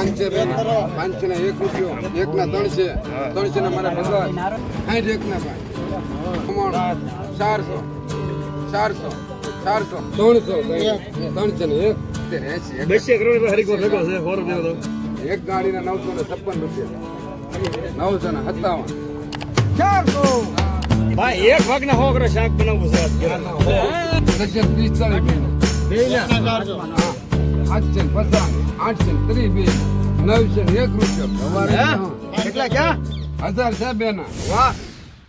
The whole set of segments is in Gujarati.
પાંચસે છે પાંચ ને એક રૂપિયો એક ના ત્રણ છે ત્રણ છે ને મારા ભગવાન. સાઠ એક ના પાંચ ચારસો ચારસો ચારસો ત્રણસો ત્રણસો ને એક બેસીએ કરોડ હરિકો છે એક ગાડીના નવસો ને છપ્પન રૂપિયા. નવસો ને સત્તાવન. ભાઈ એક ભાગના સો કરો શાક બનાવવું છે. હા. આઠસો પચાસ આઠસો ત્રીસ બે નવસો એક રૂપિયો. કેટલા ક્યાં? હજાર છે બેના વાહ.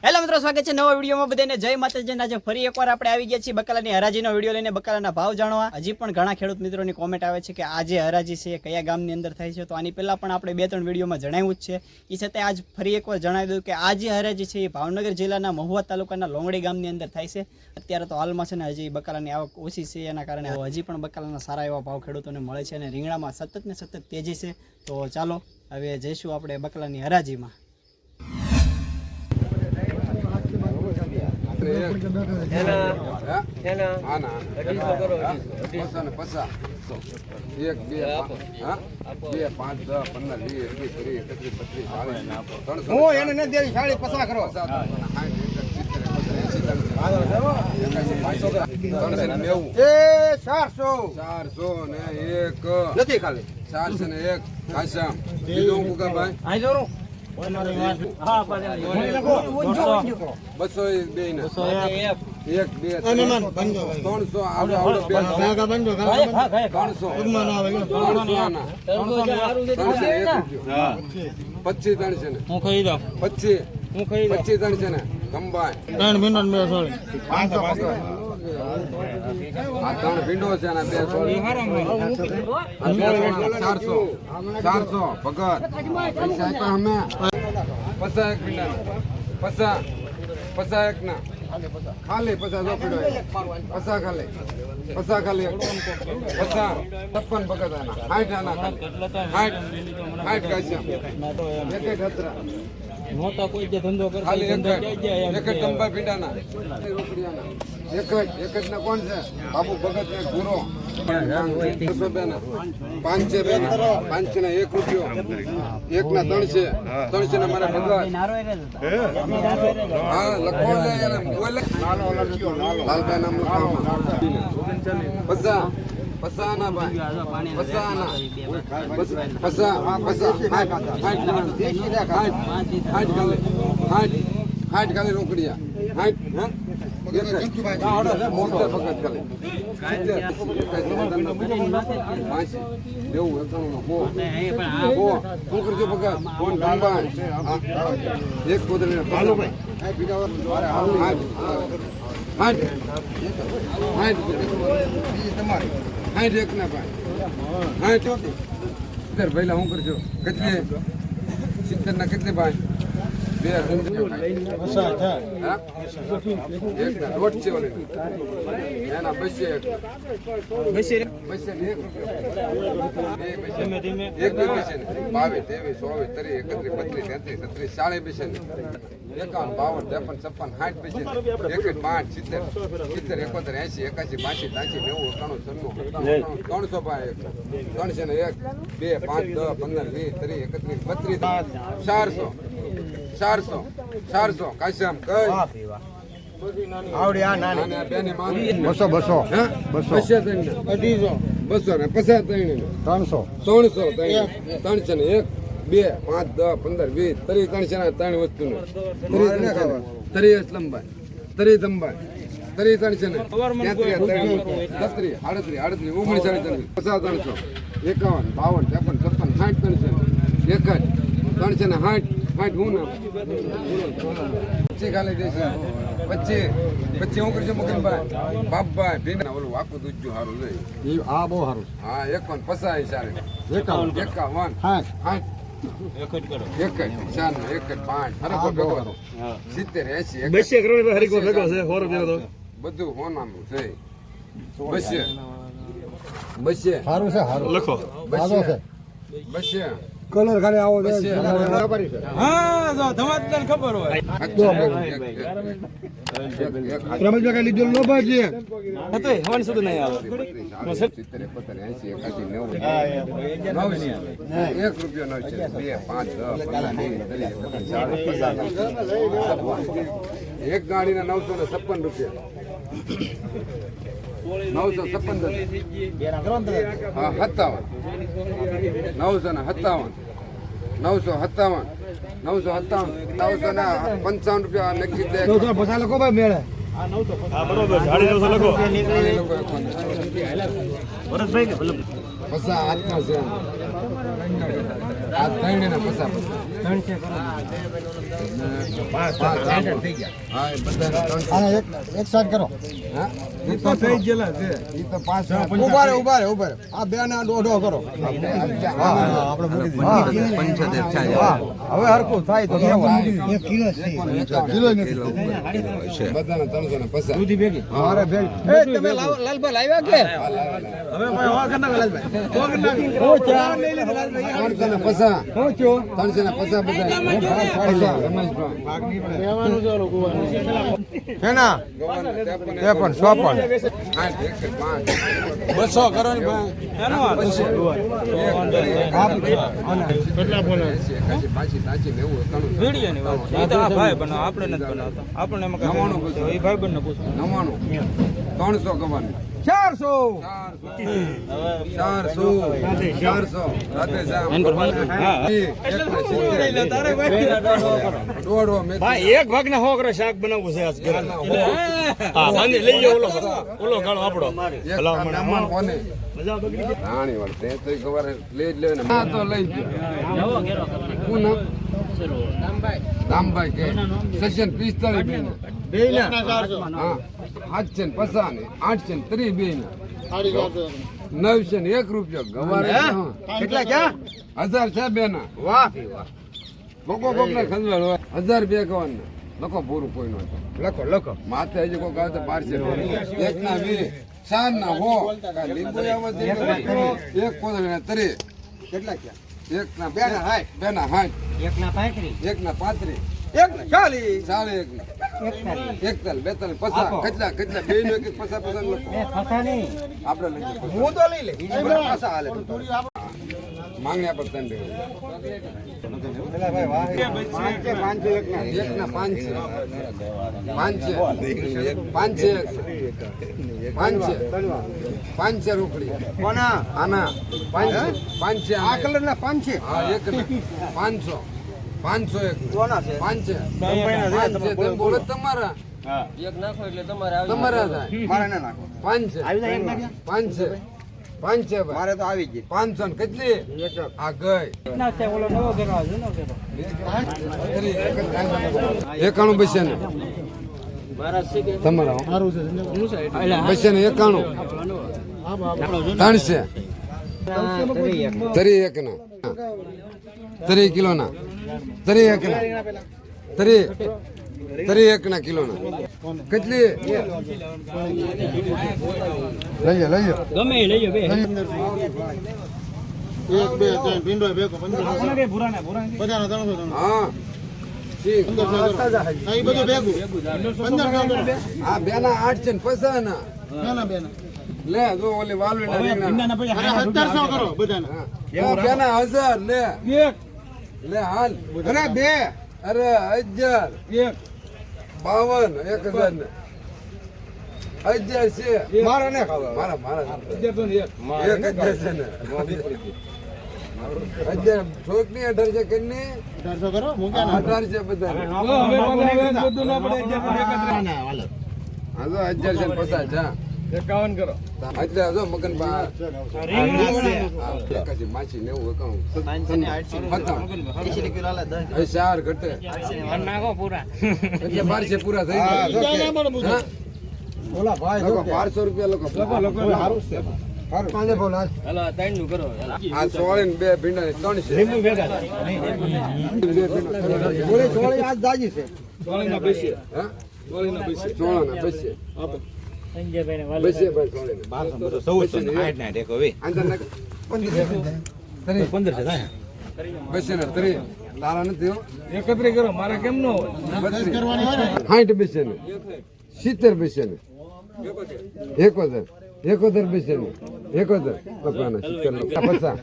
હેલો મિત્રો, સ્વાગત છે નવા વિડીયોમાં બધાને. જય માતાજી. આજે ફરી એકવાર આપણે આવી ગયા છીએ બકાલાની હરાજીનો વીડિયો લઈને, બકાલાના ભાવ જાણવા. હજી પણ ઘણા ખેડૂત મિત્રોની કોમેન્ટ આવે છે કે આજે હરાજી છે કયા ગામની અંદર થાય છે. તો આની પહેલાં પણ આપણે બે ત્રણ વિડીયોમાં જણાવ્યું જ છે. એ છતાં આજ ફરી એકવાર જણાવી દઉં કે આજે હરાજી છે એ ભાવનગર જિલ્લાના મહુવા તાલુકાના લોંગડી ગામની અંદર થાય છે. અત્યારે તો હાલમાં છે ને હજી બકાલાની આવક ઓછી છે, એના કારણે હજી પણ બકાલાના સારા એવા ભાવ ખેડૂતોને મળે છે અને રીંગણામાં સતત ને સતત તેજી છે. તો ચાલો, હવે જઈશું આપણે બકાલાની હરાજીમાં. એક બે? બે પાંચ દસ પંદર વીસ એકવીસ ત્રીસ હું એને નથી સાડી પચાસ કરો ચારસો ને એક નથી ખાલી ચારસો ને એક કાશ્યામ બીજું જોરું બસો બે. પચીસ ને. હું ખાઈ દઉં પચીસ પચીસ ત્રણસો ને ત્રણ મિનિટ આ ત્રણ ભીંડો છે અને બે સોળી. ચારસો. ચારસો. ભગત. પૈસા આપ્યા અમે. પચાસ એક ભીંડા પચાસ. પચાસ એક ના. ખાલી પચાસ નો પીડો પચાસ ખાલી. પચાસ ખાલી પસા પચાસ. છપ્પન ભગત આના. સાઠ આના ખાલી. સાઠ સાઠ કાશ્યા એક એક હતરા. નહોતા કોઈ જે ધંધો કરતા ખાલી એક જ. એક જ ટંબા પીડાના. એક જ એક જ ના કોણ છે? બાબુ ભગત ને ગુરો બસો બેના. પાંચસે બે પાંચસે ને એક રૂપિયો. એક ના ત્રણ છે. ત્રણ છે ને મારા ભગત હા લખો નામ પસા પસા ના ભાઈ પસા ના પસા. હાટ હાટ હાટ હાટ હાટ હાટ. કાલે રોકડિયા. હાટ હા? એક કોદરી હાલો ભાઈ હાટ. હાટ. હાટ તમારે. હાટ એક ના ભાઈ. હાટ સિત્તેર ભાઈ હું કરજો? કેટલી? સિત્તેર ના કેટલી ભાઈ? બાવીસ ત્રેવીસ ચોવીસ ત્રીસ એકત્રીસ બત્રીસ તેત્રીસ છત્રીસ ચાલીસ બેસે એકાવન બાવન ત્રેપન છપ્પન સાઠ બેસે એકવીસ પાંચ સિત્તેર સિત્તેર એકોતેર એસી એકાસી બાસી ત્યાંસી નેવું એકાણું છન્નું ત્રણસો એક ત્રણસો ને એક બે પાંચ દસ પંદર વીસ ત્રીસ એકત્રીસ બત્રીસ ચારસો ચારસો. ચારસો. કાશ્યામ કઈ? આવડી આ નાની. અને બેની માંગ બસો બસો. હે? બસો. અઢીસો. બસો ને પચાસ ત્રણ ત્રણસો. ત્રણસો ત્રણ ત્રણસો ને એક. બે પાંચ દસ પંદર વીસ. ત્રીસ ત્રણસો ને ત્રણ વસ્તુ ત્રીસ લંબાઈ. ત્રીસ લંબાઈ. ત્રીસ ત્રણસો ને. છત્રીસ આડત્રીસ આડત્રીસ ઓગણીસ સાડત્રીસ પચાસ ત્રણસો. એકાવન બાવન ત્રેપન છપ્પન સાઠ ત્રણસો. એક જ. ત્રણસો ને સાઠ. હું પચી ખાલી દેશે વચ્ચે વચ્ચે હું કરજો મુકીનભાઈ બાપભાઈ ભીના ઓલું આખું દૂધ સારું જોઈએ એ આ બહુ સારું હા એકાવન પસાય સારી એકાવન. એકાવન. હાથ આઠ એક જ કરો. એક જ ચાર એક જ પાંચ. હરકો ભેગો. સિત્તેર એસી બેસીએ કરોડ હરીકો ભેગો છે સો રૂપિયા તો. બધું હોનાનું છે. બસે બસે સારું છે સારું બસે છે. બસે કલર ખાલી આવો હા જો ખબર હોય. રમેશભાઈ કઈ લીધેલું ન હતો હવન સુધી નહીં આવે સિત્તેર, એકોતેર, એંસી, એકાસી, નેવું. એક રૂપિયો. બે, પાંચ, દસ. એક ગાડીના નવસો ને છપ્પન રૂપિયા નવસો છપ્પન હા સત્તાવન. નવસો ને સત્તાવન. નવસો સત્તાવન. નવસો સત્તાવન. નવસો ને પંચાવન રૂપિયા નક્કી દે નવસો પચાસ લખો ભાઈ મેળે. પસા હાથમાં છે. આ ત્રણે ના પસા પસા. હા એ બધા આને એક એક સાઈડ કરો. હા? હવે હરકું થાય તો તમે લાલભાઈ લાવ્યા કે? ત્રેપન, એ કરો ને બાસી, વીડિયો ની વાત એ તો આ ભાઈ બનો આપણે નથી બનાવતા. આપણે ત્રણસો ગવાનું ચારસો. એક ભાગ ના હોકરે શાક બનાવવું છે આજ ઘરે. લઈ જાઓ ઓલો ઓલો ગાળો આપડો. એક રાણી વાળ તે તો ગવારે લઈ જ લેવે હા તો લઈ ગયો હું નામ? દામભાઈ કે સેશન પિસ્તાળીસ બે ને બે આઠ છે ને પચાસ ને આઠ છે ને ત્રીસ બે ને નવ ને એક રૂપિયો ગવારે હા. કેટલા ક્યાં? હજાર છે બે ના વાહ. કોકો કોક ને ખંજવાળ હજાર બે કવન લખો પૂરું કોઈ નો લખો લખો. માથે હજી કોક આવે તો બાર છે એક ના બે ચાર ના હો લીંબુ એક કોઈ એક તરી કેટલા ક્યાં? એક ના બે ના હાય. બે ના હાય એક ના પાંત્રી એક ને ચાલી ચાલે એક ના એકતાલ. તલ પસા કેટલા કેટલા? બે નો એક એક પસા લખો આપણે લઈ. હું તો લઈ લે પાછા હાલે માંગ્યા પર ત્રણ દેવું. પેલા ભાઈ એક ના એક ના પાંચ. પાંચ. પાંચ. પાંચ. પાંચ કોના? આના. પાંચ. પાંચ આ કલર ના પાંચ એક ના. પાંચસો. પાંચસો એક કોના છે? પાંચ. છે તમારા. તમારા થાય. મારે ના નાખો. પાંચ. છે પાંચ છે પાંચ. છે મારે તો આવી ગઈ. પાંચસો ને કેટલી? આ ગઈ. એકાણું બસે ને. તમારા? ને એકાણું. ત્રણસે. તરી એક ના. તરી કિલોના. તરી એક ના તરી તરી એક ના કિલો ના કેટલી લઈ લઈ ગમે એ લઈ બે. એક બે ત્રણ ભીંડો ભેગો ત્રણસો હા. બધું પંદર આ બેના આઠ છે ને પસા ના બેના બેના. લે જો ઓલી વાલવી ના હા. હજાર લે. લે હાલ. અરે બે. અરે હજાર. એક. બાવન એક હજાર ને. હજાર છે. મારા ને ખાવા. મારા મારા એક. હજાર છે ને. હજાર છોકની અઢાર છે કે ની? અઢારસો કરો. અઢાર છે બધા. હાલો. હજાર છે પચાસ હા. એકાવન કરો. એટલે જો મગન બા એકાશી માછી નેવું એકાણું ચાર ઘટે. એટલે બારસે પૂરા થઈ ગયા. જો કે- હા? ઓલા ભાઈ બારસો રૂપિયા લોકો સારું છે. પાંચે બોલ હાલ. આ સોળે બે ભીંડા ને ત્રણ છે. બે ભીંડા. બોલે ચોળી આજ દાજી છે. હા? ચોળાના બસે. બસે ભાઈ ચોળીના. બસે ને એક. આંતર નાખ. તરી. બેસે ને ત્રીસ તારા નથી એકત્રી કરો મારે કેમ ન સાઠ બેસે ને. સિત્તેર બેસે ને. એકોતેર. એકોતેર બેસે ને. એકોતેર. લખવાના સિત્તેર લખવા. પચાસ.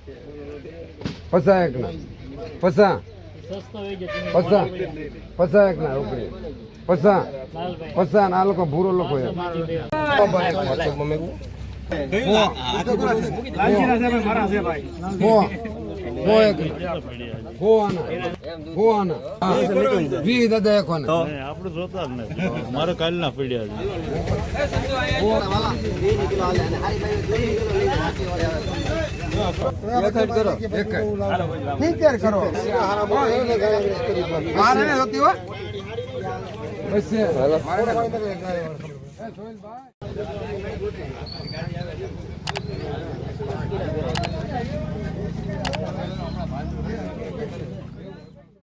પચાસ એક ના. પચાસ. પચાસ. પચાસ એક ના ઉપરી. પચાસ ના આ લોકો ભૂરો લોકો મારે કાલ ના. સિત્તેર કરો બસ